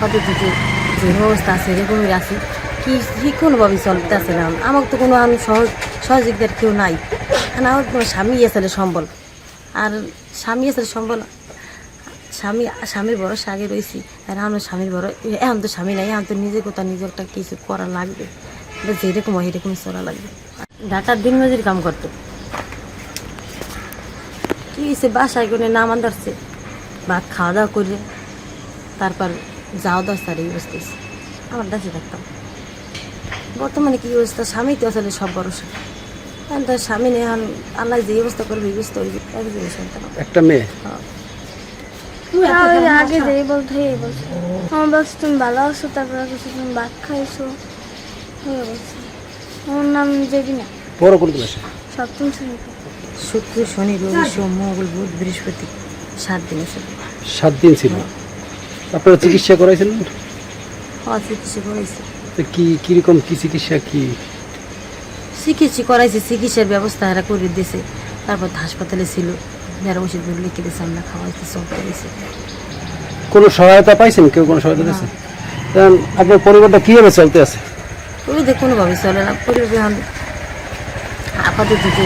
আপাতত যে যে অবস্থা আছে এরকমই আছে, কি কি কোনোভাবে চলতে আছে না? আমার তো কোনো আমি সহজ সহযোগিতার কেউ নাই। কারণ আমার কোনো স্বামী আসলে সম্বল। আর স্বামী আসলে সম্বল, স্বামী, স্বামীর বড় আগে রয়েছি। আর আমার স্বামীর ভরসা, এখন তো স্বামী নাই, এখন তো নিজে কোথাও নিজে একটা কিছু করা লাগবে। যেরকম হয় এরকমই চলা লাগবে। ডাটার দিন মজুরি কাম করতো। কি হয়েছে বাসায় করে নাম আনতে ভাত খাওয়া দাওয়া করে, তারপর যাওয়া দশ তারিখ আমার দেশে থাকতাম বর্তমানে কি অবস্থা? স্বামী তো আসলে সব ভরসা এখন তো স্বামী নেই এখন আল্লাহ যে অবস্থা করবে এই অবস্থা হইবে। এক জিনিস একটা মেয়ে? ওই আগে যেই বলতো এই বলছো। আমার বলছে তুমি ভালো আছো? তারপরে কিছু তুমি ভাত খাইছো? বলছে আমার নাম জেবি না বড় কোন ক্লাসে? সপ্তম শ্রেণীতে শুক্র শনি রবি সোম মঙ্গল বুধ বৃহস্পতি সাত দিন এসে সাত দিন ছিল। আপনারা চিকিৎসা করাইছিলেন হওয়া চিকিৎসা করাইছে। তো কি কীরকম কি চিকিৎসা কি? চিকিৎসা করাইছে চিকিৎসার ব্যবস্থা এরা করে দিয়েছে তারপর হাসপাতালে ছিল যারা ওষুধ লিখে দিয়েছে আমরা খাওয়াইতে সব করেছি। কোনো সহায়তা পাইছেন? কেউ কোনো সহায়তা দিয়েছে কারণ আপনার পরিবারটা কীভাবে চলতে আছে? পরিবার কোনোভাবে চলে না পরিবার এখন আপাতত যে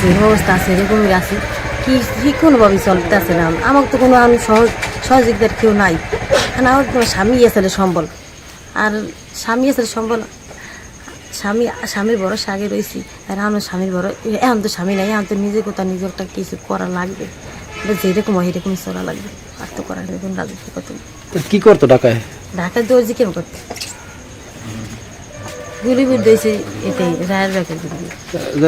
যে অবস্থা আছে এরকমই আছে। কি কি কোনোভাবে চলতে আছে না আমার তো কোনো আমি সহজ সহযোগিতার কেউ নাই। কারণ আমার তোমার স্বামী আসলে সম্বল। আর স্বামী আসলে সম্বল স্বামী স্বামীর বড় আগে রয়েছি আর আমার স্বামীর বড় এখন তো স্বামী নাই এখন তো নিজে কোথাও নিজের একটা কিছু করা লাগবে। যেরকম হয় রকম চলা লাগবে। আর তো করার এরকম রাজনীতি কত তো কি করতো ঢাকায়? ঢাকায় দর্জি কেন করতে? গুলি বুট দিয়েছে এটাই রায়ের ব্যাগের গুলি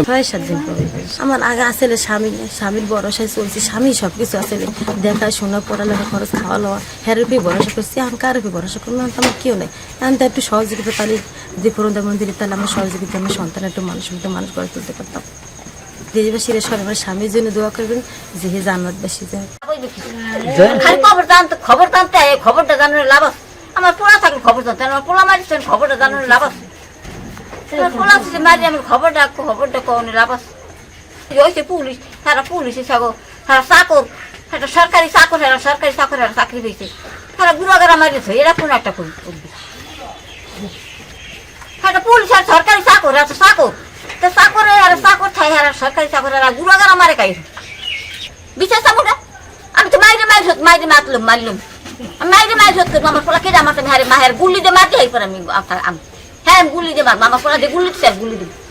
ছয় সাত দিন পরে। আমার আগে আসলে স্বামী স্বামীর ভরসায় চলছে স্বামী সব কিছু আসলে দেখা শোনা পড়ালেখা খরচ খাওয়া লওয়া হের উপরে ভরসা করছি এখন কার উপরে ভরসা করব? তো আমার কেউ নেই। এখন তো একটু সহযোগিতা তাহলে যদি পুরন্দা মন্দিরে তাহলে আমার সহযোগিতা আমার সন্তান একটু মানুষ মতো মানুষ গড়ে তুলতে পারতাম। দেশবাসীরা সবাই আমার স্বামীর জন্য দোয়া করবেন যে হে জান্নাতবাসী যায় খবর জানতে খবর জানতে খবরটা জানানোর লাভ আমার পোলা থাকলে খবর জানতে আমার পোলা মারিছেন খবরটা জানানোর লাভ আছে। আমার আছে মারি আমি খবরটা খবরটা কখনো লাভ আছে পুলিশ, সারা পুলিশে সাগো সারা চাকর একটা সরকারি চাকর এরা সরকারি চাকর এরা চাকরি পেয়েছে। সারা গুড়াগারা মারিয়েছে, এরা কোন একটা একটা পুলিশ আর সরকারি চাকর আছে চাকর। তো চাকরে আর চাকর থাকে আর সরকারি চাকর, এরা গুড়াগারা মারে খাই বিচার চাকরটা আমি তো মাইরে মাইর হত মাইরে মাতলাম, মারলাম। মাইরে মাইর হত করব, আমার পোলা কেটে আমার মায়ের মায়ের গুলি দিয়ে মারতে হয় আমি আমি। গুলি দিয়ে মামা পোলা দিয়ে গুলি দিচ্ছে গুলি দিব